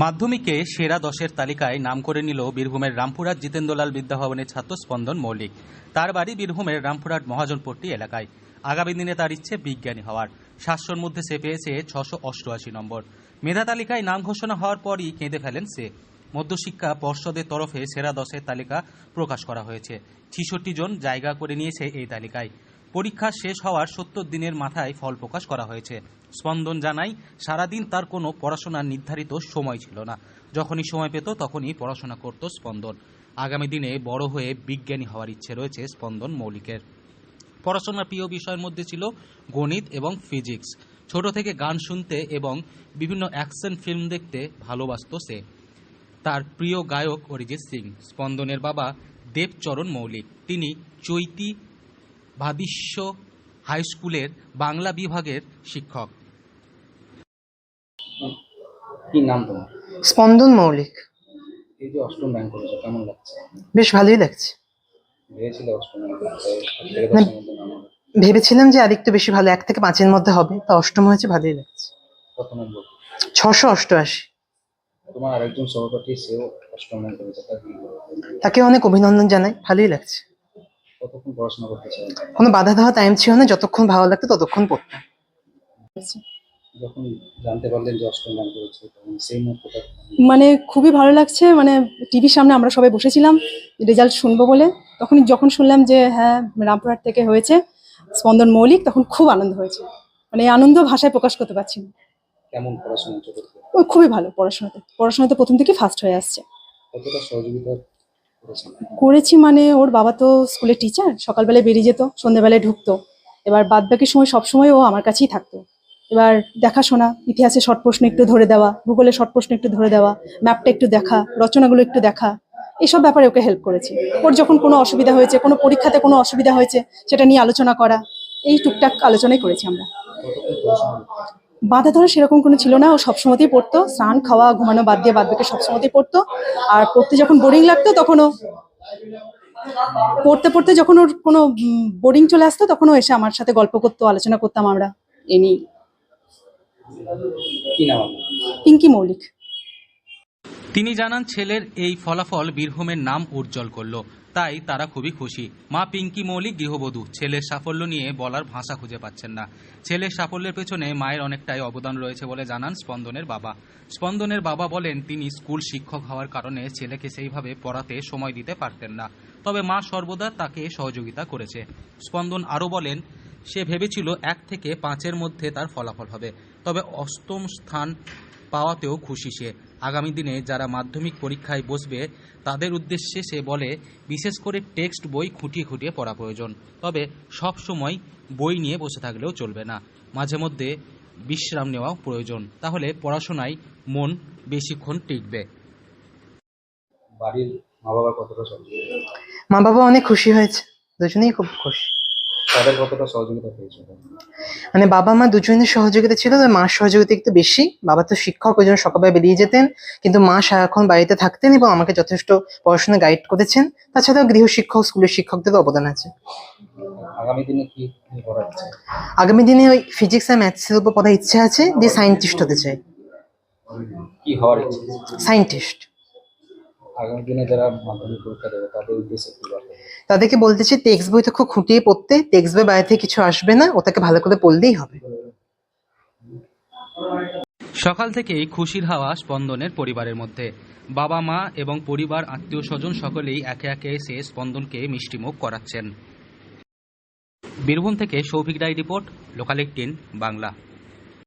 মাধ্যমিকে সেরা দশের তালিকায় নাম করে নিল বীরভূমের রামপুরহাট জিতেন্দ্রলাল বিদ্যাভবনের ছাত্র স্পন্দন মৌলিক তার বাড়ি বীরভূমের রামপুরহাট মহাজনপট্টি এলাকায়। আগামী দিনে তার ইচ্ছে বিজ্ঞানী হওয়ার। সাতশোর মধ্যে সে পেয়েছে ছশো অষ্টআশি নম্বর। মেধা তালিকায় নাম ঘোষণা হওয়ার পরই কেঁদে ফেলেন সে। মধ্যশিক্ষা পর্ষদের তরফে সেরা দশের তালিকা প্রকাশ করা হয়েছে। ছিষট্টি জন জায়গা করে নিয়েছে এই তালিকায়। পরীক্ষা শেষ হওয়ার সত্তর দিনের মাথায় ফল প্রকাশ করা হয়েছে। স্পন্দন জানাই সারাদিন তার কোনো পড়াশোনার নির্ধারিত সময় ছিল না। যখনই সময় পেত, তখনই পড়াশোনা করত স্পন্দন। আগামী দিনে বড় হয়ে বিজ্ঞানী হওয়ার ইচ্ছে রয়েছে স্পন্দন মৌলিকের। পড়াশোনার প্রিয় বিষয়ের মধ্যে ছিল গণিত এবং ফিজিক্স। ছোট থেকে গান শুনতে এবং বিভিন্ন অ্যাকশন ফিল্ম দেখতে ভালোবাসত সে। তার প্রিয় গায়ক অরিজিৎ সিং। স্পন্দনের বাবা দেবচরণ মৌলিক। তিনি চৈতি ভাবিষ্য হাই স্কুলের বাংলা বিভাগের শিক্ষক। কি নাম তোমার? স্পন্দন মৌলিক। এই যে অষ্টম র্যাঙ্ক করেছ কেমন লাগছে? বেশ ভালোই লাগছে। ভেবেছিলে অষ্টম র্যাঙ্ক। ভেবেছিলাম যে আরেকটু বেশি ভালো এক থেকে পাঁচের মধ্যে হবে তা অষ্টম হয়েছে ভালোই লাগছে। কত নম্বর ছশো অষ্টআশি। তোমার আরেকজন সহপাঠী সেও অষ্টম র্যাঙ্ক করেছে তার কি বলব? তাকে অনেক অভিনন্দন জানাই ভালোই লাগছে। কতক্ষণ পড়াশোনা করতে চাই কোনো বাধা দেওয়া টাইম ছিল না যতক্ষণ ভালো লাগতো ততক্ষণ পড়তাম। যখন জানতে পারলেন যে অষ্টম করেছে তখন সেই মুহূর্তটা মানে খুবই ভালো লাগছে মানে টিভির সামনে আমরা সবাই বসেছিলাম রেজাল্ট শুনব বলে। তখন যখন শুনলাম যে হ্যাঁ রামপুরহাট থেকে হয়েছে স্পন্দন মৌলিক তখন খুব আনন্দ হয়েছে। মানে আনন্দ ভাষায় প্রকাশ করতে পারছি না। কেমন পড়াশোনা ও খুবই ভালো পড়াশোনাতে। পড়াশোনাতে প্রথম থেকে ফার্স্ট হয়ে আসছে। কতটা সহযোগিতা করেছি মানে ওর বাবা তো স্কুলের টিচার সকালবেলায় বেরিয়ে যেত, সন্ধ্যেবেলায় ঢুকতো। এবার বাদ বাকি সময় সবসময় ও আমার কাছেই থাকতো। এবার দেখাশোনা, ইতিহাসে শর্ট প্রশ্ন একটু ধরে দেওয়া ভূগোলের শর্ট প্রশ্ন একটু ধরে দেওয়া, ম্যাপটা একটু দেখা, রচনাগুলো একটু দেখা, এসব ব্যাপারে ওকে হেল্প করেছি। ওর যখন কোনো অসুবিধা হয়েছে, কোনো পরীক্ষাতে কোনো অসুবিধা হয়েছে, সেটা নিয়ে আলোচনা করা, এই টুকটাক আলোচনাই করেছি আমরা? বাধা ধরা সেরকম কোনো ছিল না। ও সবসময়তেই পড়তো স্নান খাওয়া ঘুমানো বাদ দিয়ে বাদ বাকি সবসময়তেই পড়তো। আর পড়তে যখন বোরিং লাগতো তখন ও পড়তে পড়তে যখন ওর কোনো বোরিং চলে আসতো তখন ও এসে আমার সাথে গল্প করতো আলোচনা করতাম আমরা। এ নিয়ে কি নাম আপনার? পিঙ্কি মৌলিক। তিনি জানান ছেলের এই ফলাফল বীরভূমের নাম উজ্জ্বল করল। তাই তারা খুবই খুশি। মা পিঙ্কি মৌলিক গৃহবধূ, ছেলের সাফল্য নিয়ে বলার ভাষা খুঁজে পাচ্ছেন না। ছেলের সাফল্যের পেছনে মায়ের অনেকটাই অবদান রয়েছে বলে জানান স্পন্দনের বাবা। স্পন্দনের বাবা বলেন, তিনি স্কুল শিক্ষক হওয়ার কারণে ছেলেকে সেইভাবে পড়াতে সময় দিতে পারতেন না। তবে মা সর্বদা তাকে সহযোগিতা করেছে। স্পন্দন আরও বলেন, সে ভেবেছিল এক থেকে পাঁচের মধ্যে তার ফলাফল হবে। তবে অষ্টম স্থান পাওয়াতেও খুশি সে। আগামী দিনে যারা মাধ্যমিক পরীক্ষায় বসবে তাদের উদ্দেশ্যে সে বলে বিশেষ করে টেক্সট বই খুঁটিয়ে খুঁটিয়ে পড়া প্রয়োজন। তবে সব সময় বই নিয়ে বসে থাকলেও চলবে না। মাঝে মধ্যে বিশ্রাম নেওয়া প্রয়োজন। তাহলে পড়াশোনায় মন বেশিক্ষণ টিকবে। বাড়ির মা বাবার কতটা মা বাবা অনেক খুশি হয়েছে। দুজনেই খুব খুশি। তাদের কতটা সহযোগিতা পেয়েছ? মানে বাবা মা দুজনের সহযোগিতা ছিল তবে মার সহযোগিতা একটু বেশি। বাবা তো শিক্ষক ওই জন্য সকালবেলা বেরিয়ে যেতেন। কিন্তু মা সারাক্ষণ বাড়িতে থাকতেন এবং আমাকে যথেষ্ট পড়াশোনা গাইড করেছেন। তাছাড়াও গৃহ শিক্ষক স্কুলের শিক্ষকদেরও অবদান আছে। আগামী দিনে কি আগামী দিনে ওই ফিজিক্স আর ম্যাথসের উপর পড়ার ইচ্ছে আছে যে সায়েন্টিস্ট হতে চাই। কি হওয়ার সায়েন্টিস্ট আগামী দিনে যারা মাধ্যমিক পরীক্ষা দেবে তাদের উদ্দেশ্যে কি তাদেরকে বলতে চাই টেক্সট বইটা খুব খুঁটিয়ে পড়তে টেক্সট বই বাইরে থেকে কিছু আসবে না ওটাকে ভালো করে পড়লেই হবে। সকাল থেকেই খুশির হাওয়া স্পন্দনের পরিবারের মধ্যে। বাবা মা এবং পরিবার আত্মীয় স্বজন সকলেই একে একে এসে স্পন্দনকে মিষ্টিমুখ করাচ্ছেন। বীরভূম থেকে Souvik Ray report local eighteen Bangla.